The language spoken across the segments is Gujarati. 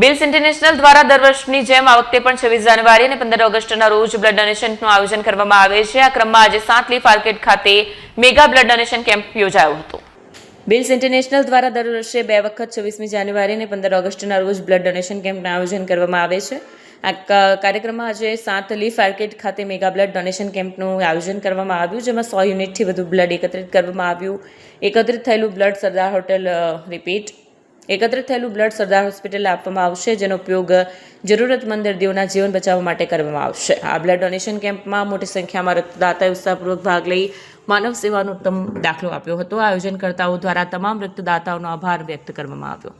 બિલ્સ ઇન્ટરનેશનલ દ્વારા દર વર્ષની જેમ આ વખતે પણ છવ્વીસ જાન્યુઆરી અને પંદર ઓગસ્ટના રોજ બ્લડ ડોનેશનનું આયોજન કરવામાં આવે છે. આ ક્રમમાં આજે સાત લીફ આર્કેડ ખાતે મેગા બ્લડ ડોનેશન કેમ્પ યોજાયો હતો. બિલ્સ ઇન્ટરનેશનલ દ્વારા દર વર્ષે બે વખત છવ્વીસમી જાન્યુઆરી અને પંદર ઓગસ્ટના રોજ બ્લડ ડોનેશન કેમ્પનું આયોજન કરવામાં આવે છે. આ કાર્યક્રમમાં આજે સાત ફાર્કેટ ખાતે મેગા બ્લડ ડોનેશન કેમ્પનું આયોજન કરવામાં આવ્યું, જેમાં સો યુનિટથી વધુ બ્લડ એકત્રિત કરવામાં આવ્યું. એકત્રિત થયેલું બ્લડ સરદાર હોટેલ રિપીટ. એકત્રિત થયેલું બ્લડ સરદાર હોસ્પિટલ આપવામાં આવશે, જેનો ઉપયોગ જરૂરતમંદ દર્દીઓના જીવન બચાવવા માટે કરવામાં આવશે. આ બ્લડ ડોનેશન કેમ્પમાં મોટી સંખ્યામાં રક્તદાતાએ ઉત્સાહપૂર્વક ભાગ લઈ માનવ સેવાનો ઉત્તમ દાખલો આપ્યો હતો. આયોજનકર્તાઓ દ્વારા તમામ રક્તદાતાઓનો આભાર વ્યક્ત કરવામાં આવ્યો.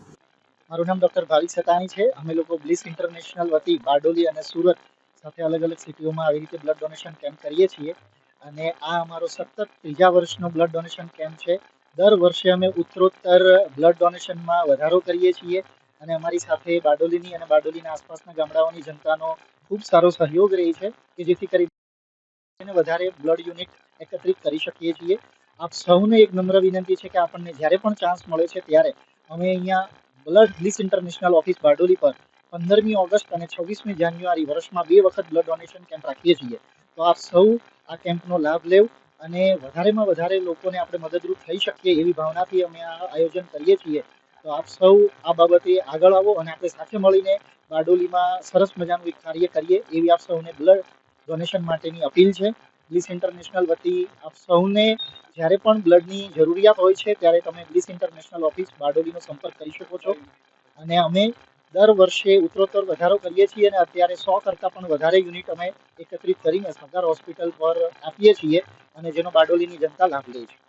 મારું નામ ડૉક્ટર ભાવિક સતાણી છે. અમે લોકો બ્લિસ ઇન્ટરનેશનલ વતી બારડોલી અને સુરત સાથે અલગ અલગ સિટીઓમાં આવી રીતે બ્લડ ડોનેશન કેમ્પ કરીએ છીએ. અને આ અમારો સતત ત્રીજા વર્ષનો બ્લડ ડોનેશન કેમ્પ છે. દર વર્ષે અમે ઉત્તરોત્તર બ્લડ ડોનેશનમાં વધારો કરીએ છીએ અને અમારી સાથે બારડોલીની અને બારડોલીના આસપાસના ગામડાઓની જનતાનો ખૂબ સારો સહયોગ રહે છે કે જેથી કરીને વધારે બ્લડ યુનિટ એકત્રિત કરી શકીએ છીએ. આપ સૌને એક નમ્ર વિનંતી છે કે આપણને જ્યારે પણ ચાન્સ મળે છે ત્યારે અમે અહીંયા Blood Bliss International office Bardoli પર પંદરમી ઓગસ્ટ અને છવ્વીસમી જાન્યુઆરી વર્ષમાં બે વખત બ્લડ ડોનેશન કેમ્પ રાખીએ છીએ. તો આપ સૌ આ કેમ્પનો લાભ લેવ અને વધારેમાં વધારે લોકોને આપણે મદદરૂપ થઈ શકીએ એવી ભાવનાથી અમે આ આયોજન કરીએ છીએ. તો આપ સૌ આ બાબતે આગળ આવો અને આપણે સાથે મળીને બારડોલીમાં સરસ મજાનું એક કાર્ય કરીએ એવી આપ સૌને બ્લડ ડોનેશન માટેની અપીલ છે. બ્લિસ ઇન્ટરનેશનલ વતી આપ સૌને જ્યારે પણ બ્લડની જરૂરિયાત હોય છે ત્યારે તમે બ્લિસ ઇન્ટરનેશનલ ઓફિસ બારડોલીનો સંપર્ક કરી શકો છો. અને અમે દર વર્ષે ઉત્તરોત્તર વધારો કરીએ છીએ અને અત્યારે સો કરતાં પણ વધારે યુનિટ અમે એકત્રિત કરીને સરદાર હોસ્પિટલ પર આપીએ છીએ અને જેનો બારડોલીની જનતા લાભ લે છે.